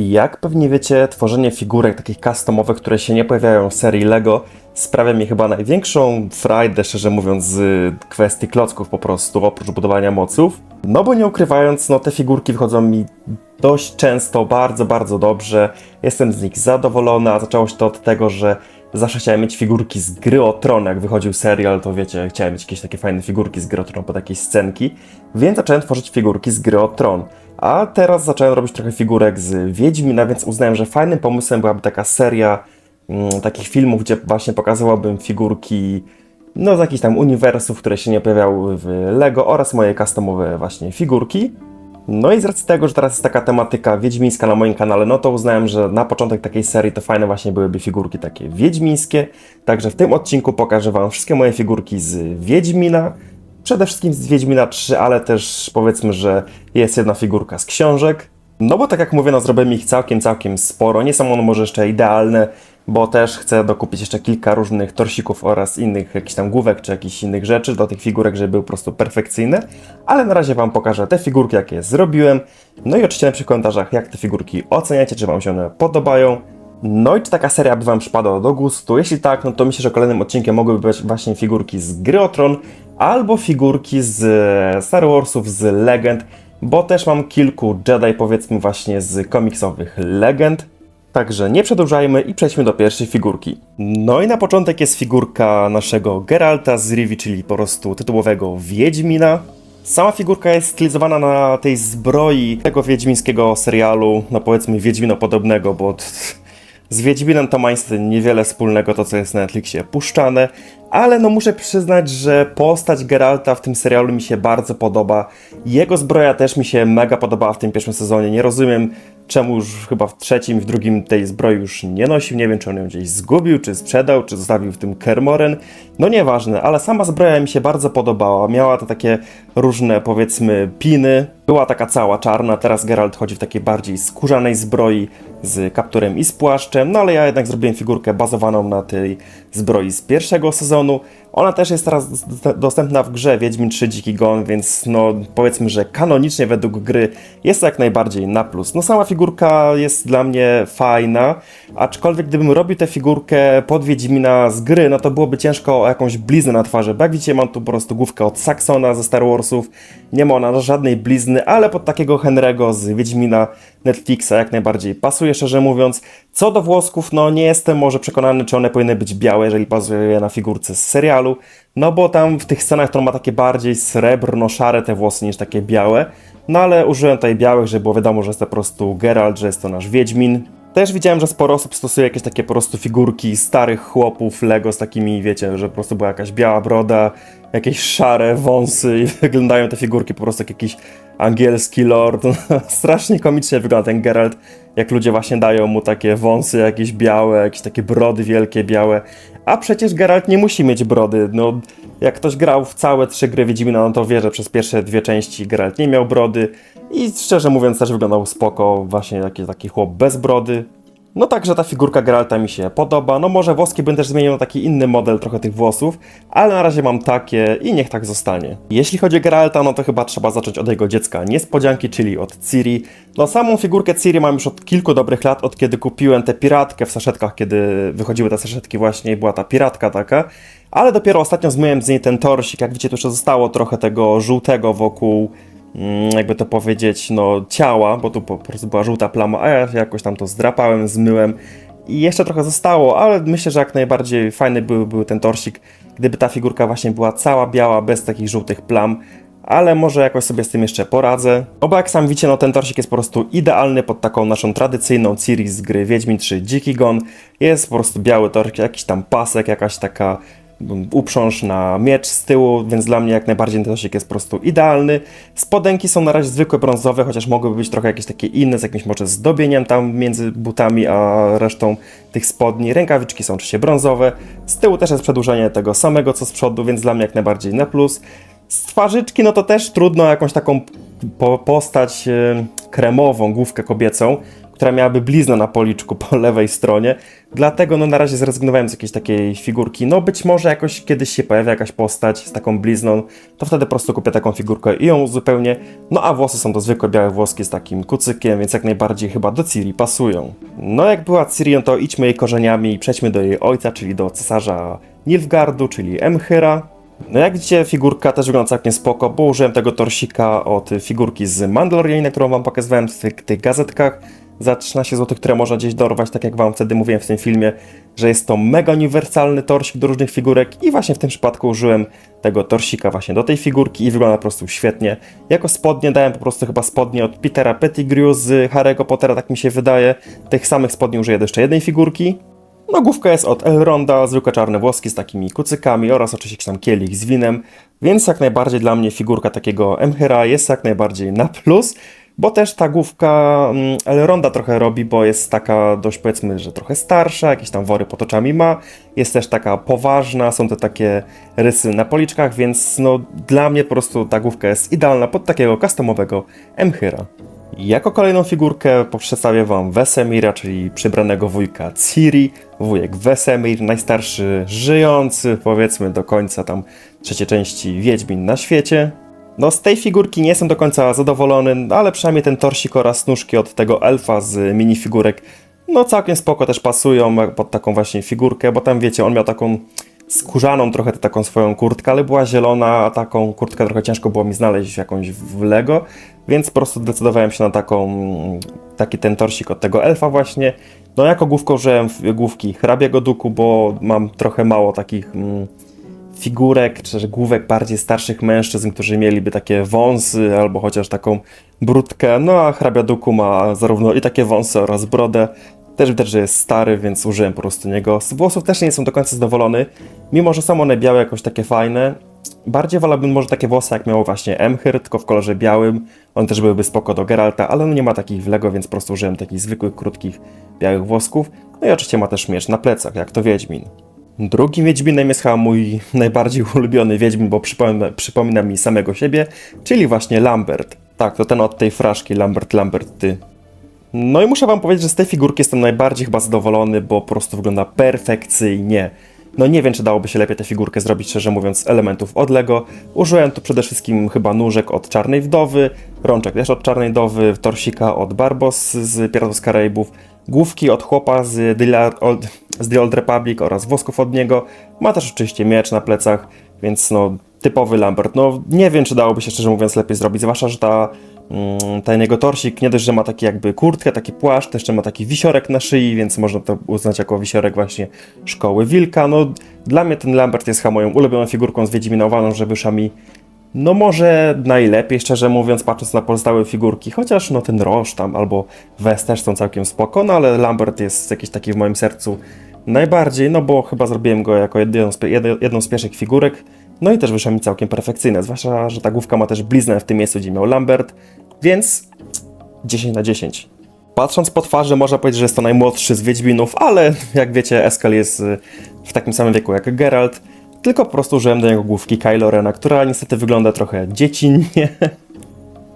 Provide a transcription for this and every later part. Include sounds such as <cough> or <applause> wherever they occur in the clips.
I jak pewnie wiecie, tworzenie figurek takich customowych, które się nie pojawiają w serii LEGO, sprawia mi chyba największą frajdę, szczerze mówiąc, z kwestii klocków po prostu, oprócz budowania moców. No bo nie ukrywając, no te figurki wychodzą mi dość często, bardzo, bardzo dobrze. Jestem z nich zadowolony, a zaczęło się to od tego, że zawsze chciałem mieć figurki z gry o Tron, jak wychodził serial, to wiecie, chciałem mieć jakieś takie fajne figurki z gry o Tron pod jakieś scenki, więc zacząłem tworzyć figurki z gry o Tron. A teraz zacząłem robić trochę figurek z Wiedźmina, więc uznałem, że fajnym pomysłem byłaby taka seria mm, takich filmów, gdzie właśnie pokazywałbym figurki no, z jakichś tam uniwersów, które się nie pojawiały w LEGO oraz moje customowe właśnie figurki. No i z racji tego, że teraz jest taka tematyka wiedźmińska na moim kanale, no to uznałem, że na początek takiej serii to fajne właśnie byłyby figurki takie wiedźmińskie. Także w tym odcinku pokażę Wam wszystkie moje figurki z Wiedźmina. Przede wszystkim z Wiedźmina 3, ale też powiedzmy, że jest jedna figurka z książek. No bo tak jak mówię, no zrobiłem ich całkiem, całkiem sporo. Nie są one może jeszcze idealne, bo też chcę dokupić jeszcze kilka różnych torsików oraz innych jakichś tam główek czy jakichś innych rzeczy do tych figurek, żeby były po prostu perfekcyjne. Ale na razie Wam pokażę te figurki, jakie zrobiłem. No i oczywiście napiszcie w komentarzach, jak te figurki oceniacie, czy Wam się one podobają. No i czy taka seria by Wam przypadła do gustu? Jeśli tak, no to myślę, że kolejnym odcinkiem mogłyby być właśnie figurki z gry Tron, albo figurki z e, Star Warsów, z Legend, bo też mam kilku Jedi, powiedzmy właśnie z komiksowych Legend. Także nie przedłużajmy i przejdźmy do pierwszej figurki. No i na początek jest figurka naszego Geralta z Rivi, czyli po prostu tytułowego Wiedźmina. Sama figurka jest stylizowana na tej zbroi tego wiedźmińskiego serialu, no powiedzmy Wiedźmino podobnego, bo z Wiedźminem to ma niestety niewiele wspólnego to, co jest na Netflixie puszczane, ale no muszę przyznać, że postać Geralta w tym serialu mi się bardzo podoba. Jego zbroja też mi się mega podobała w tym pierwszym sezonie. Nie rozumiem, czemu już chyba w trzecim w drugim tej zbroi już nie nosił. Nie wiem, czy on ją gdzieś zgubił, czy sprzedał, czy zostawił w tym Kermoren. No nieważne, ale sama zbroja mi się bardzo podobała. Miała to takie różne, powiedzmy, piny. Była taka cała czarna, teraz Geralt chodzi w takiej bardziej skórzanej zbroi z kapturem i z płaszczem, no ale ja jednak zrobiłem figurkę bazowaną na tej zbroi z pierwszego sezonu. あの Ona też jest teraz dostępna w grze Wiedźmin 3 Dziki Gon, więc no powiedzmy, że kanonicznie według gry jest to jak najbardziej na plus. No sama figurka jest dla mnie fajna, aczkolwiek gdybym robił tę figurkę pod Wiedźmina z gry, no to byłoby ciężko o jakąś bliznę na twarzy, bo jak widzicie mam tu po prostu główkę od Saxona ze Star Warsów, nie ma ona żadnej blizny, ale pod takiego Henry'ego z Wiedźmina Netflixa jak najbardziej pasuje, szczerze mówiąc. Co do włosków, no nie jestem może przekonany, czy one powinny być białe, jeżeli bazuje na figurce z serialu, no bo tam w tych scenach to ma takie bardziej srebrno-szare te włosy niż takie białe, no ale użyłem tutaj białych, żeby było wiadomo, że jest to po prostu Geralt, że jest to nasz Wiedźmin. Też widziałem, że sporo osób stosuje jakieś takie po prostu figurki starych chłopów Lego z takimi, wiecie, że po prostu była jakaś biała broda, jakieś szare wąsy i <laughs> wyglądają te figurki po prostu jak jakiś angielski lord. <laughs> Strasznie komicznie wygląda ten Geralt, jak ludzie właśnie dają mu takie wąsy jakieś białe, jakieś takie brody wielkie białe. A przecież Geralt nie musi mieć brody. No, jak ktoś grał w całe trzy gry Wiedźmina, no to wie, że przez pierwsze dwie części Geralt nie miał brody i szczerze mówiąc też wyglądał spoko, właśnie taki, taki chłop bez brody. No także ta figurka Geralta mi się podoba. No może włoski bym też zmienił na taki inny model trochę tych włosów, ale na razie mam takie i niech tak zostanie. Jeśli chodzi o Geralta, no to chyba trzeba zacząć od jego dziecka niespodzianki, czyli od Ciri. No samą figurkę Ciri mam już od kilku dobrych lat, od kiedy kupiłem tę piratkę w saszetkach, kiedy wychodziły te saszetki właśnie i była ta piratka taka. Ale dopiero ostatnio zmyłem z niej ten torsik, jak widzicie tu jeszcze zostało trochę tego żółtego wokół jakby to powiedzieć, no ciała, bo tu po prostu była żółta plama, a ja jakoś tam to zdrapałem, zmyłem i jeszcze trochę zostało, ale myślę, że jak najbardziej fajny był, był ten torsik, gdyby ta figurka właśnie była cała biała, bez takich żółtych plam, ale może jakoś sobie z tym jeszcze poradzę. No bo jak sam widzicie, no ten torsik jest po prostu idealny pod taką naszą tradycyjną Ciri z gry Wiedźmin 3 Dziki Gon. Jest po prostu biały torsik, jakiś tam pasek, jakaś taka uprząż na miecz z tyłu, więc dla mnie jak najbardziej ten tosik jest po prostu idealny. Spodenki są na razie zwykłe brązowe, chociaż mogłyby być trochę jakieś takie inne, z jakimś może zdobieniem tam między butami a resztą tych spodni. Rękawiczki są oczywiście brązowe. Z tyłu też jest przedłużenie tego samego co z przodu, więc dla mnie jak najbardziej na plus. Z twarzyczki no to też trudno jakąś taką po postać kremową, główkę kobiecą, która miałaby bliznę na policzku po <laughs> lewej stronie. Dlatego no na razie zrezygnowałem z jakiejś takiej figurki. No być może jakoś kiedyś się pojawia jakaś postać z taką blizną, to wtedy po prostu kupię taką figurkę i ją uzupełnię. No a włosy są to zwykłe białe włoski z takim kucykiem, więc jak najbardziej chyba do Ciri pasują. No jak była Ciri, to idźmy jej korzeniami i przejdźmy do jej ojca, czyli do cesarza Nilfgardu, czyli Emchyra. No jak widzicie, figurka też wygląda całkiem spoko, bo użyłem tego torsika od figurki z Mandalorianina, którą wam pokazywałem w tych, tych gazetkach za 13 zł, które można gdzieś dorwać, tak jak wam wtedy mówiłem w tym filmie, że jest to mega uniwersalny torsik do różnych figurek i właśnie w tym przypadku użyłem tego torsika właśnie do tej figurki i wygląda po prostu świetnie. Jako spodnie dałem po prostu chyba spodnie od Petera Pettigrew z Harry'ego Pottera, tak mi się wydaje. Tych samych spodni użyję do jeszcze jednej figurki. No główka jest od Elronda, zwykłe czarne włoski z takimi kucykami oraz oczywiście jakiś tam kielich z winem, więc jak najbardziej dla mnie figurka takiego Emhyra jest jak najbardziej na plus, bo też ta główka mm, Elronda trochę robi, bo jest taka dość powiedzmy, że trochę starsza, jakieś tam wory pod oczami ma, jest też taka poważna, są te takie rysy na policzkach, więc no dla mnie po prostu ta główka jest idealna pod takiego customowego Emhyra. Jako kolejną figurkę przedstawię Wam Wesemira, czyli przybranego wujka Ciri. Wujek Wesemir, najstarszy żyjący, powiedzmy do końca tam trzeciej części Wiedźmin na świecie. No z tej figurki nie jestem do końca zadowolony, ale przynajmniej ten torsik oraz nóżki od tego elfa z minifigurek no całkiem spoko też pasują pod taką właśnie figurkę, bo tam wiecie, on miał taką skórzaną trochę taką swoją kurtkę, ale była zielona, a taką kurtkę trochę ciężko było mi znaleźć jakąś w Lego, więc po prostu decydowałem się na taką, taki ten torsik od tego elfa właśnie. No jako główkę użyłem główki hrabiego duku, bo mam trochę mało takich mm, figurek, czy główek bardziej starszych mężczyzn, którzy mieliby takie wąsy albo chociaż taką brudkę, no a hrabia duku ma zarówno i takie wąsy oraz brodę, też widać, że jest stary, więc użyłem po prostu niego. Z włosów też nie jestem do końca zadowolony, mimo że są one białe, jakoś takie fajne. Bardziej wolałbym może takie włosy, jak miało właśnie Emhyr, tylko w kolorze białym. One też byłyby spoko do Geralta, ale on nie ma takich w Lego, więc po prostu użyłem takich zwykłych, krótkich, białych włosków. No i oczywiście ma też miecz na plecach, jak to Wiedźmin. Drugim Wiedźminem jest chyba mój najbardziej <laughs> ulubiony Wiedźmin, bo przypomina, przypomina mi samego siebie, czyli właśnie Lambert. Tak, to ten od tej fraszki, Lambert, Lambert, ty. No i muszę wam powiedzieć, że z tej figurki jestem najbardziej chyba zadowolony, bo po prostu wygląda perfekcyjnie. No nie wiem, czy dałoby się lepiej tę figurkę zrobić, szczerze mówiąc, z elementów od Lego. Użyłem tu przede wszystkim chyba nóżek od Czarnej Wdowy, rączek też od Czarnej Wdowy, torsika od Barbos z Piratów z Karaibów, główki od chłopa z The, Old, z The Old Republic oraz wosków od niego. Ma też oczywiście miecz na plecach, więc no typowy Lambert. No nie wiem, czy dałoby się szczerze mówiąc lepiej zrobić, zwłaszcza, że ta Mm, ten jego torsik nie dość, że ma taki jakby kurtkę, taki płaszcz, to jeszcze ma taki wisiorek na szyi, więc można to uznać jako wisiorek właśnie szkoły Wilka. No dla mnie ten Lambert jest chyba moją ulubioną figurką z Wiedźmina, że wyszła mi no może najlepiej, szczerze mówiąc, patrząc na pozostałe figurki, chociaż no ten Roż tam albo West też są całkiem spoko, no ale Lambert jest jakiś taki w moim sercu najbardziej, no bo chyba zrobiłem go jako jedną z, jedną z pierwszych figurek, no i też wyszła mi całkiem perfekcyjne, zwłaszcza, że ta główka ma też bliznę w tym miejscu, gdzie miał Lambert, więc 10 na 10. Patrząc po twarzy, można powiedzieć, że jest to najmłodszy z Wiedźminów, ale jak wiecie, Eskel jest y, w takim samym wieku jak Geralt, tylko po prostu użyłem do niego główki Kylo Rena, która niestety wygląda trochę dziecinnie.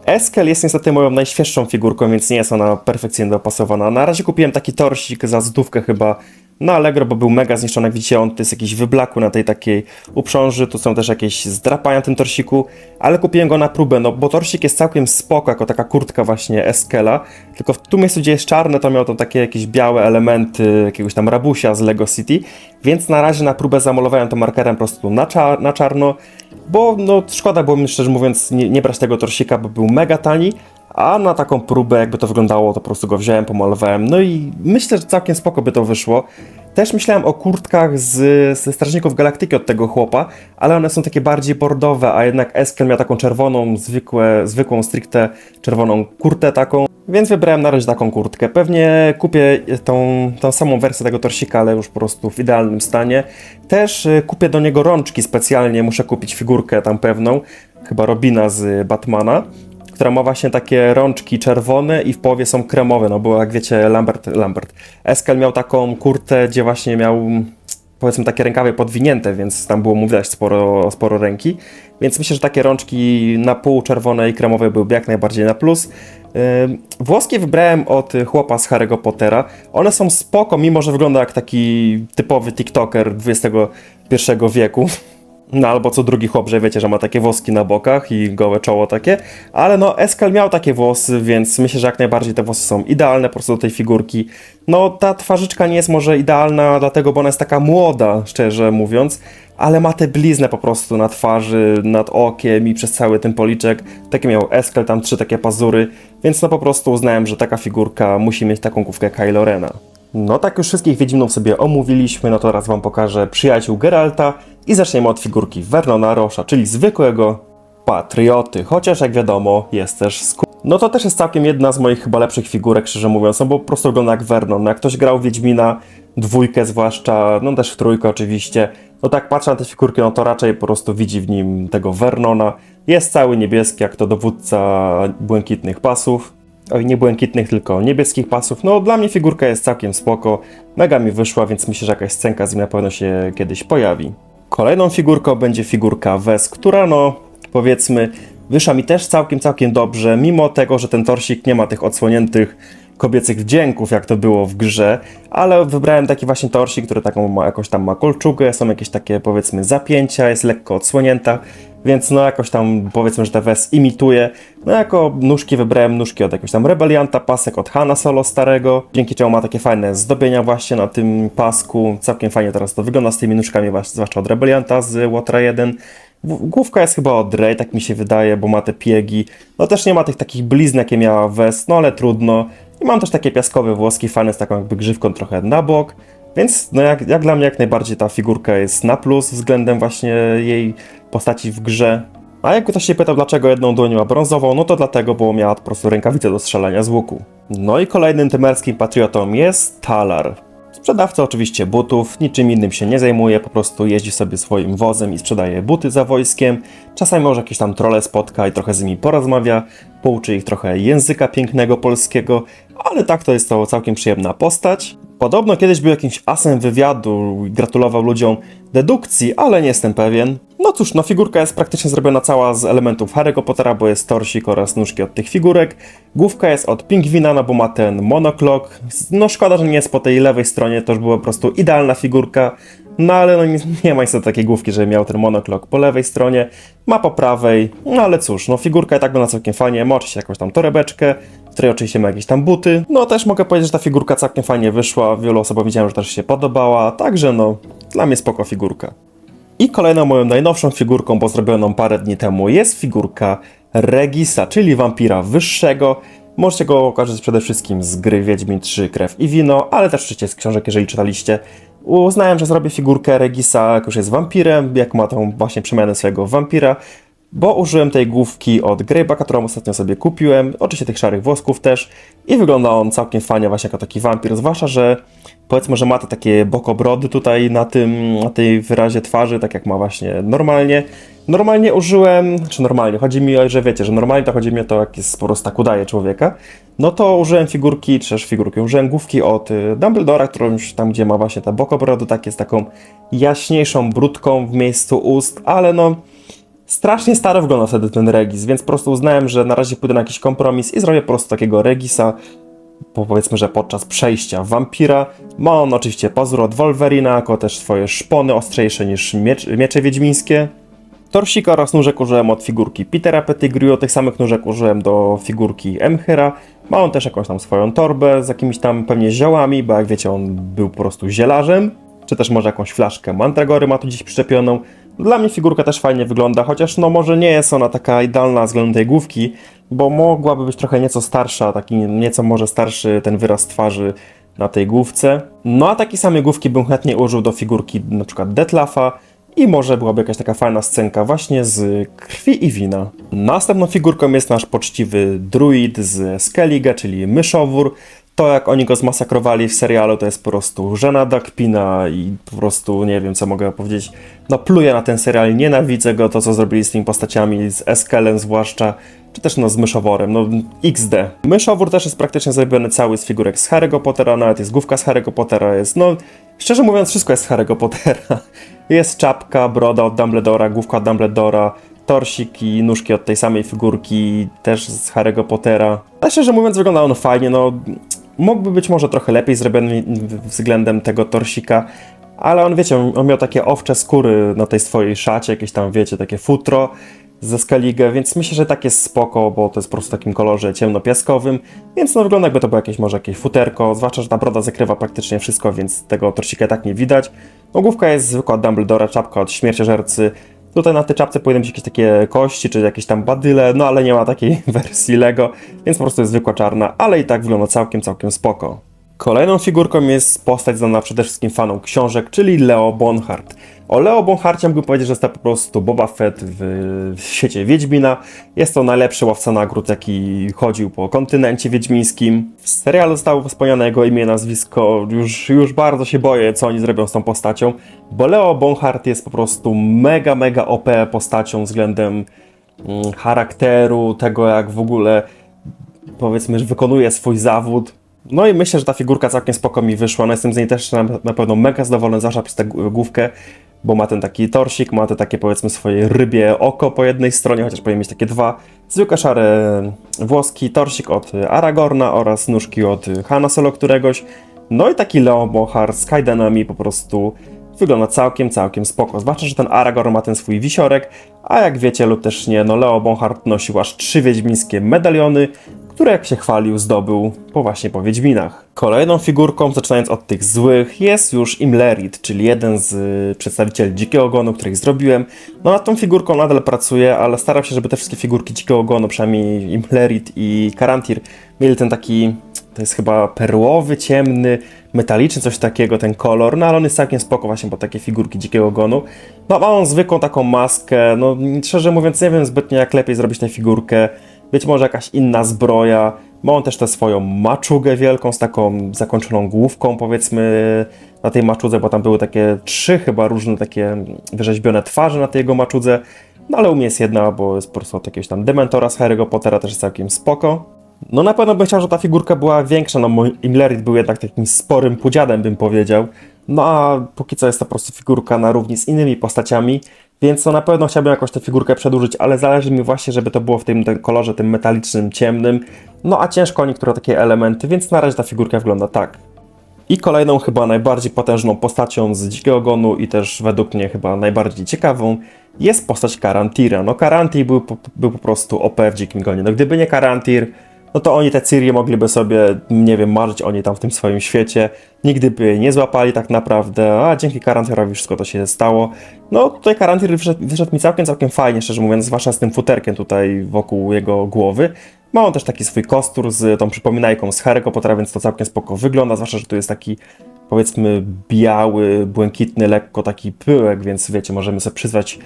Eskel jest niestety moją najświeższą figurką, więc nie jest ona perfekcyjnie dopasowana. Na razie kupiłem taki torsik za złotówkę chyba na Allegro, bo był mega zniszczony. Jak widzicie, on to jest jakiś wyblakły na tej takiej uprząży. Tu są też jakieś zdrapania na tym torsiku, ale kupiłem go na próbę, no bo torsik jest całkiem spoko, jako taka kurtka właśnie Eskela. Tylko w tu miejscu, gdzie jest czarne, to miał to takie jakieś białe elementy jakiegoś tam rabusia z Lego City, więc na razie na próbę zamalowałem to markerem po prostu na, czar na czarno, bo no szkoda było mi szczerze mówiąc nie, nie brać tego torsika, bo był mega tani, a na taką próbę, jakby to wyglądało, to po prostu go wziąłem, pomalowałem. No i myślę, że całkiem spoko by to wyszło. Też myślałem o kurtkach z, ze Strażników Galaktyki od tego chłopa, ale one są takie bardziej bordowe, a jednak Eskel miał taką czerwoną, zwykłe, zwykłą, stricte czerwoną kurtę taką. Więc wybrałem na razie taką kurtkę. Pewnie kupię tą, tą samą wersję tego torsika, ale już po prostu w idealnym stanie. Też y, kupię do niego rączki specjalnie, muszę kupić figurkę tam pewną, chyba Robina z Batmana która ma właśnie takie rączki czerwone i w połowie są kremowe, no bo jak wiecie, Lambert, Lambert, Eskel miał taką kurtę, gdzie właśnie miał powiedzmy takie rękawy podwinięte, więc tam było mu widać sporo, sporo ręki, więc myślę, że takie rączki na pół czerwone i kremowe byłyby jak najbardziej na plus. Włoskie wybrałem od chłopa z Harry'ego Pottera. One są spoko, mimo że wygląda jak taki typowy TikToker XXI wieku. <laughs> No albo co drugi chłop, że wiecie, że ma takie włoski na bokach i gołe czoło takie. Ale no, Eskel miał takie włosy, więc myślę, że jak najbardziej te włosy są idealne po prostu do tej figurki. No, ta twarzyczka nie jest może idealna, dlatego, bo ona jest taka młoda, szczerze mówiąc, ale ma tę bliznę po prostu na twarzy, nad okiem i przez cały ten policzek. Takie miał Eskel, tam trzy takie pazury, więc no po prostu uznałem, że taka figurka musi mieć taką główkę Kylo Rena. No tak już wszystkich Wiedźminów sobie omówiliśmy, no to teraz wam pokażę przyjaciół Geralta i zaczniemy od figurki Vernona Rosha, czyli zwykłego patrioty, chociaż jak wiadomo jest też sku... No to też jest całkiem jedna z moich chyba lepszych figurek, szczerze mówiąc, no bo po prostu wygląda jak Vernon. No jak ktoś grał Wiedźmina, dwójkę zwłaszcza, no też w trójkę oczywiście, no tak patrzę na te figurki, no to raczej po prostu widzi w nim tego Vernona. Jest cały niebieski, jak to dowódca błękitnych pasów. Oj, nie błękitnych, tylko niebieskich pasów. No, dla mnie figurka jest całkiem spoko. Mega mi wyszła, więc myślę, że jakaś scenka z nim na pewno się kiedyś pojawi. Kolejną figurką będzie figurka Wes, która no, powiedzmy, wyszła mi też całkiem, całkiem dobrze, mimo tego, że ten torsik nie ma tych odsłoniętych kobiecych wdzięków, jak to było w grze, ale wybrałem taki właśnie torsik, który taką ma, jakąś tam ma kolczugę, są jakieś takie, powiedzmy, zapięcia, jest lekko odsłonięta, więc no jakoś tam powiedzmy, że ta Wes imituje. No jako nóżki wybrałem nóżki od jakiegoś tam Rebelianta, pasek od Hanna Solo starego, dzięki czemu ma takie fajne zdobienia właśnie na tym pasku. Całkiem fajnie teraz to wygląda z tymi nóżkami, zwłaszcza od Rebelianta z Łotra 1. W- Główka jest chyba od Rey, tak mi się wydaje, bo ma te piegi. No też nie ma tych takich blizn, jakie miała Wes, no ale trudno. I mam też takie piaskowe włoski, fajne z taką jakby grzywką trochę na bok. Więc no jak, jak dla mnie jak najbardziej ta figurka jest na plus względem właśnie jej postaci w grze. A jak ktoś się pytał, dlaczego jedną dłoń ma brązową, no to dlatego, bo miała po prostu rękawicę do strzelania z łuku. No i kolejnym tymerskim patriotą jest Talar. Sprzedawca oczywiście butów, niczym innym się nie zajmuje, po prostu jeździ sobie swoim wozem i sprzedaje buty za wojskiem. Czasami może jakieś tam trole spotka i trochę z nimi porozmawia, pouczy ich trochę języka pięknego polskiego, ale tak to jest to całkiem przyjemna postać. Podobno kiedyś był jakimś asem wywiadu i gratulował ludziom dedukcji, ale nie jestem pewien. No cóż, no figurka jest praktycznie zrobiona cała z elementów Harry'ego Pottera, bo jest torsik oraz nóżki od tych figurek. Główka jest od pingwina, no bo ma ten monoklok. No szkoda, że nie jest po tej lewej stronie, to już była po prostu idealna figurka. No ale no nie, nie ma niestety takiej główki, żeby miał ten monoklok po lewej stronie, ma po prawej, no ale cóż, no figurka i tak wygląda całkiem fajnie, ma oczywiście jakąś tam torebeczkę, której oczywiście ma jakieś tam buty. No też mogę powiedzieć, że ta figurka całkiem fajnie wyszła, wielu osobom widziałem, że też się podobała, także no, dla mnie spoko figurka. I kolejną moją najnowszą figurką, bo zrobioną parę dni temu, jest figurka Regisa, czyli wampira wyższego. Możecie go kojarzyć przede wszystkim z gry Wiedźmin 3 Krew i Wino, ale też oczywiście z książek, jeżeli czytaliście. Uznałem, że zrobię figurkę Regisa, jak już jest wampirem, jak ma tą właśnie przemianę swojego wampira, bo użyłem tej główki od Greybacka, którą ostatnio sobie kupiłem, oczywiście tych szarych włosków też. I wygląda on całkiem fajnie właśnie jako taki wampir, zwłaszcza, że powiedzmy, że ma te takie bokobrody tutaj na tym, na tej wyrazie twarzy, tak jak ma właśnie normalnie. Normalnie użyłem, czy normalnie, chodzi mi o, że wiecie, że normalnie to chodzi mi o to, jak jest po prostu tak udaje człowieka, no to użyłem figurki, czy też figurki, użyłem główki od y, Dumbledora, którą już tam, gdzie ma właśnie te bokobrody, tak jest taką jaśniejszą brudką w miejscu ust, ale no strasznie staro wygląda wtedy ten Regis, więc po prostu uznałem, że na razie pójdę na jakiś kompromis i zrobię po prostu takiego Regisa, powiedzmy, że podczas przejścia wampira. Ma on oczywiście pazur od Wolverina, jako też swoje szpony ostrzejsze niż miecz, miecze wiedźmińskie. Torsika oraz nóżek użyłem od figurki Petera Pettigrew, tych samych nóżek użyłem do figurki Emhyra. Ma on też jakąś tam swoją torbę z jakimiś tam pewnie ziołami, bo jak wiecie on był po prostu zielarzem. Czy też może jakąś flaszkę Mantragory ma tu dziś przyczepioną. Dla mnie figurka też fajnie wygląda, chociaż no może nie jest ona taka idealna względem tej główki, bo mogłaby być trochę nieco starsza, taki nieco może starszy ten wyraz twarzy na tej główce. No a takiej samej główki bym chętnie użył do figurki na przykład Detlafa i może byłaby jakaś taka fajna scenka właśnie z krwi i wina. Następną figurką jest nasz poczciwy druid z Skellige, czyli myszowór. To jak oni go zmasakrowali w serialu to jest po prostu żenada kpina i po prostu nie wiem co mogę powiedzieć. No pluję na ten serial, nienawidzę go, to co zrobili z tymi postaciami, z Eskelem zwłaszcza, czy też no z myszoworem, no XD. Myszowór też jest praktycznie zrobiony cały z figurek z Harry'ego Pottera, nawet jest główka z Harry'ego Pottera, jest no szczerze mówiąc wszystko jest z Harry'ego Pottera. <laughs> Jest czapka, broda od Dumbledora, główka od Dumbledora, torsik i nóżki od tej samej figurki, też z Harry'ego Pottera. Ale szczerze mówiąc, wygląda on fajnie, no mógłby być może trochę lepiej zrobiony względem tego torsika, ale on, wiecie, on, miał takie owcze skóry na tej swojej szacie, jakieś tam, wiecie, takie futro ze Skellige, więc myślę, że tak jest spoko, bo to jest po prostu w takim kolorze ciemnopiaskowym, więc no wygląda jakby to było jakieś może jakieś futerko, zwłaszcza, że ta broda zakrywa praktycznie wszystko, więc tego torsika tak nie widać. No główka jest zwykła Dumbledora, czapka od śmierciożercy, Tutaj na tej czapce powinny być jakieś takie kości, czy jakieś tam badyle, no ale nie ma takiej <laughs> wersji Lego, więc po prostu jest zwykła czarna, ale i tak wygląda całkiem, całkiem spoko. Kolejną figurką jest postać znana przede wszystkim fanom książek, czyli Leo Bonhart. O Leo Bonharcie mógłbym powiedzieć, że jest to po prostu Boba Fett w świecie Wiedźmina. Jest to najlepszy łowca nagród, jaki chodził po kontynencie wiedźmińskim. W serialu zostało wspomniane jego imię, nazwisko. Już, już bardzo się boję, co oni zrobią z tą postacią, bo Leo Bonhart jest po prostu mega, mega OP postacią względem mm, charakteru, tego jak w ogóle powiedzmy, że wykonuje swój zawód. No i myślę, że ta figurka całkiem spoko mi wyszła. No jestem z niej też na, na pewno mega zadowolony, zwłaszcza przez tę główkę, bo ma ten taki torsik, ma te takie powiedzmy swoje rybie oko po jednej stronie, chociaż powinien mieć takie dwa. Zwykłe szare włoski, torsik od Aragorna oraz nóżki od Hanna Solo któregoś. No i taki Leo Mohar z kajdanami po prostu wygląda całkiem, całkiem spoko. Zwłaszcza, że ten Aragorn ma ten swój wisiorek, a jak wiecie lub też nie, no Leo Bonhart nosił aż trzy wiedźmińskie medaliony, które jak się chwalił zdobył po właśnie po Wiedźminach. Kolejną figurką, zaczynając od tych złych, jest już Imlerit, czyli jeden z y, przedstawicieli Dzikiego Ogonu, których zrobiłem. No nad tą figurką nadal pracuję, ale staram się, żeby te wszystkie figurki Dzikiego Ogonu, przynajmniej Imlerit i Karantir, mieli ten taki, to jest chyba perłowy, ciemny, metaliczny, coś takiego, ten kolor, no ale on jest całkiem spoko właśnie, bo takie figurki Dzikiego Ogonu. No ma on zwykłą taką maskę, no szczerze mówiąc nie wiem zbytnio jak lepiej zrobić tę figurkę, być może jakaś inna zbroja. Ma on też tę swoją maczugę wielką z taką zakończoną główką, powiedzmy, na tej maczudze, bo tam były takie trzy chyba różne takie wyrzeźbione twarze na tej jego maczudze. No ale u mnie jest jedna, bo jest po prostu od jakiegoś tam Dementora z Harry'ego Pottera, też jest całkiem spoko. No na pewno bym chciał, żeby ta figurka była większa, no mój Imlerit był jednak takim sporym pudziadem, bym powiedział. No a póki co jest to po prostu figurka na równi z innymi postaciami, więc no na pewno chciałbym jakoś tę figurkę przedłużyć, ale zależy mi właśnie, żeby to było w tym, tym kolorze, tym metalicznym, ciemnym. No a ciężko niektóre takie elementy, więc na razie ta figurka wygląda tak. I kolejną chyba najbardziej potężną postacią z Dzikiego Ogonu i też według mnie chyba najbardziej ciekawą jest postać Karantira. No Karantir był, był po prostu OP w Dzikim Gonie. No gdyby nie Karantir, no to oni te Cirię mogliby sobie, nie wiem, marzyć o niej tam w tym swoim świecie. Nigdy by nie złapali tak naprawdę, a dzięki Karantirowi wszystko to się stało. No tutaj Karantir wyszedł, wyszedł mi całkiem, całkiem fajnie, szczerze mówiąc, zwłaszcza z tym futerkiem tutaj wokół jego głowy. Ma on też taki swój kostur z tą przypominajką z Harry'ego Pottera, więc to całkiem spoko wygląda, zwłaszcza, że tu jest taki powiedzmy biały, błękitny, lekko taki pyłek, więc wiecie, możemy sobie przyzwać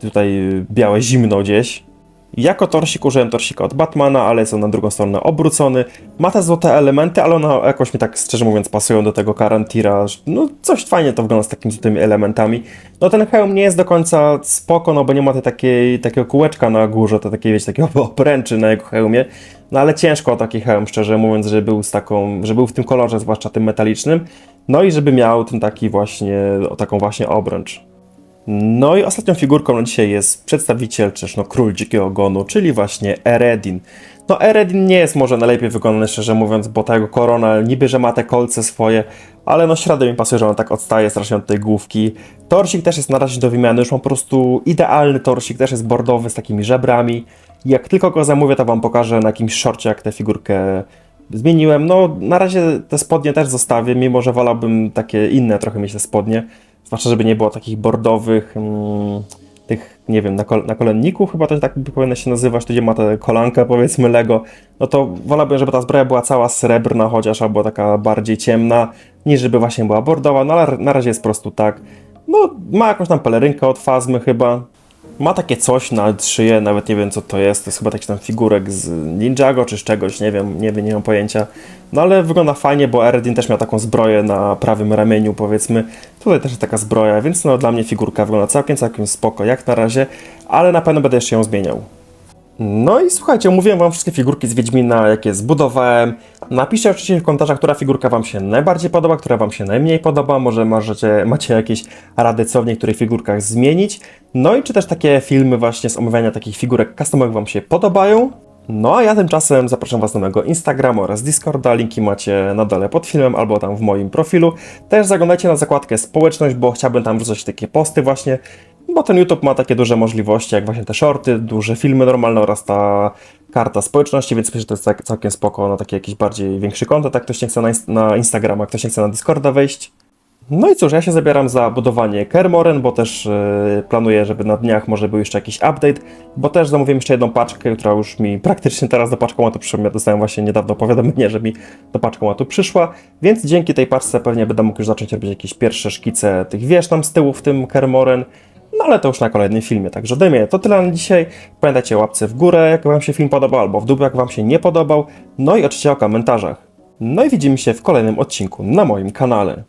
tutaj białe zimno gdzieś. Jako torsik użyłem torsika od Batmana, ale jest on na drugą stronę obrócony. Ma te złote elementy, ale one jakoś mi tak szczerze mówiąc pasują do tego Karantira. No coś fajnie to wygląda z takimi złotymi elementami. No ten hełm nie jest do końca spoko, no bo nie ma tej takiej, takiego kółeczka na górze, to takiej wiecie, takiego <laughs> opręczy na jego hełmie. No ale ciężko o taki hełm, szczerze mówiąc, że był z taką, że był w tym kolorze, zwłaszcza tym metalicznym. No i żeby miał ten taki właśnie, taką właśnie obręcz. No i ostatnią figurką na dzisiaj jest przedstawiciel, czyż no król dzikiego ogonu, czyli właśnie Eredin. No Eredin nie jest może najlepiej wykonany, szczerze mówiąc, bo ta jego korona niby, że ma te kolce swoje, ale no średnio mi pasuje, że on tak odstaje strasznie od tej główki. Torsik też jest na razie do wymiany, już mam po prostu idealny torsik, też jest bordowy z takimi żebrami. Jak tylko go zamówię, to wam pokażę na jakimś szorcie, jak tę figurkę zmieniłem. No na razie te spodnie też zostawię, mimo że wolałbym takie inne trochę mieć te spodnie. Zwłaszcza, żeby nie było takich bordowych, mm, tych, nie wiem, na, kol na kolenniku chyba to tak powinno się nazywać, gdzie ma tę kolankę, powiedzmy, Lego. No to wolałbym, żeby ta zbroja była cała srebrna chociaż, albo taka bardziej ciemna, niż żeby właśnie była bordowa, no ale na razie jest po prostu tak. No, ma jakąś tam pelerynkę od fazmy chyba, ma takie coś na szyję, nawet nie wiem co to jest. To jest chyba taki tam figurek z Ninjago czy z czegoś, nie wiem, nie wiem, nie mam pojęcia. No ale wygląda fajnie, bo Eredin też miał taką zbroję na prawym ramieniu, powiedzmy. Tutaj też jest taka zbroja, więc no dla mnie figurka wygląda całkiem, całkiem spoko jak na razie, ale na pewno będę jeszcze ją zmieniał. No i słuchajcie, omówiłem wam wszystkie figurki z Wiedźmina, jakie zbudowałem. Napiszcie oczywiście w komentarzach, która figurka wam się najbardziej podoba, która wam się najmniej podoba. Może możecie, macie jakieś rady, co w niektórych figurkach zmienić. No i czy też takie filmy właśnie z omawiania takich figurek customowych wam się podobają. No a ja tymczasem zapraszam was na mojego Instagrama oraz Discorda, linki macie na dole pod filmem albo tam w moim profilu. Też zaglądajcie na zakładkę społeczność, bo chciałbym tam wrzucać takie posty właśnie, bo ten YouTube ma takie duże możliwości, jak właśnie te shorty, duże filmy normalne oraz ta karta społeczności, więc myślę, że to jest tak całkiem spoko na taki jakiś bardziej większy kontent, jak ktoś nie chce na, inst- na Instagrama, ktoś nie chce na Discorda wejść. No i cóż, ja się zabieram za budowanie Kermoren, bo też yy, planuję, żeby na dniach może był jeszcze jakiś update, bo też zamówiłem jeszcze jedną paczkę, która już mi praktycznie teraz do paczkomatu przyszła. Ja dostałem właśnie niedawno powiadomienie, że mi do paczkomatu przyszła, więc dzięki tej paczce pewnie będę mógł już zacząć robić jakieś pierwsze szkice tych wież tam z tyłu w tym Kermoren. No ale to już na kolejnym filmie, także ode mnie to tyle na dzisiaj. Pamiętajcie o łapce w górę, jak wam się film podobał, albo w dół, jak wam się nie podobał. No i oczywiście o komentarzach. No i widzimy się w kolejnym odcinku na moim kanale.